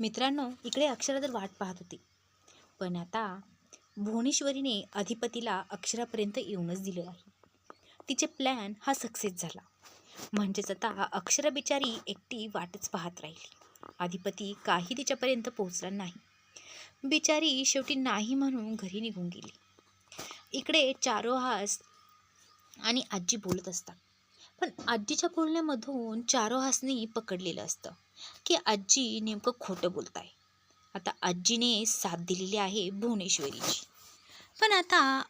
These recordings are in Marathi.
मित्रांनो इकडे अक्षरा तर वाट पाहत होती. पण आता भुवनेश्वरीने अधिपतीला अक्षरापर्यंत येऊनच दिलं आहे तिचे प्लॅन हा सक्सेस झाला. म्हणजेच आता अक्षरा बिचारी एकटी वाटच पाहत राहिली. अधिपती काही तिच्यापर्यंत पोहोचला नाही. बिचारी शेवटी नाही म्हणून घरी निघून गेली. इकडे चारोहास आणि आजी बोलत असतात. पण आजीच्या बोलण्यामधून चारोहासनी पकडलेलं असतं. की आजी नेमकं खोटं बोलत आहे आता आजीने साथ दिलेली आहे भुवनेश्वरीची. पण आता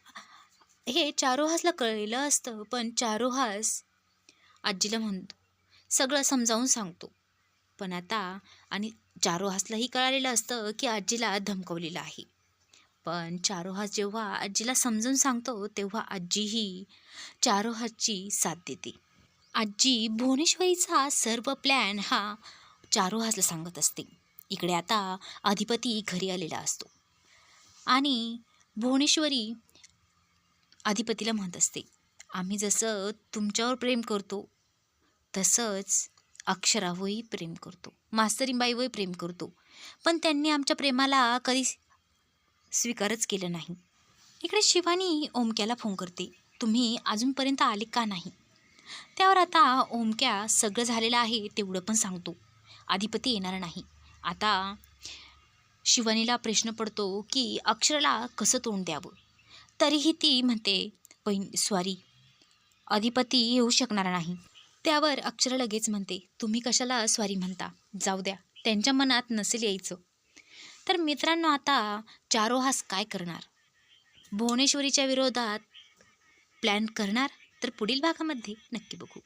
हे चारोहासला कळलेलं असतं पण चारोहास आजीला म्हणतो. सगळं समजावून सांगतो. पण आता आणि चारोहासलाही कळालेलं असतं की आजीला धमकवलेलं आहे. पण चारोहास जेव्हा आजीला समजून सांगतो तेव्हा आजीही चारोहासची साथ देते. आजी भुवनेश्वरीचा सर्व प्लॅन हा चारोहासला सांगत असते. इकडे आता अधिपती घरी आलेला असतो. आणि भुवनेश्वरी अधिपतीला म्हणत असते आम्ही जसं तुमच्यावर प्रेम करतो तसंच अक्षरावरही प्रेम करतो. मास्तरीबाईवरही प्रेम करतो. पण त्यांनी आमच्या प्रेमाला कधी स्वीकारच केलं नाही. इकडे शिवानी ओमक्याला फोन करते तुम्ही अजूनपर्यंत आले का नाही? त्यावर आता ओमक्या सगळं झालेलं आहे तेवढं पण सांगतो. अधिपती येणार नाही. आता शिवानीला प्रश्न पडतो की अक्षराला कसं तोंड द्यावं? तरीही ती म्हणते बहीण स्वारी अधिपती येऊ शकणार नाही. त्यावर अक्षर लगेच म्हणते तुम्ही कशाला स्वारी म्हणता? जाऊ द्या. त्यांच्या मनात नसेल यायचं. तर मित्रांनो आता चारोहास काय करणार? भुवनेश्वरीच्या विरोधात प्लॅन करणार? तर पुढील भागामध्ये नक्की बघू.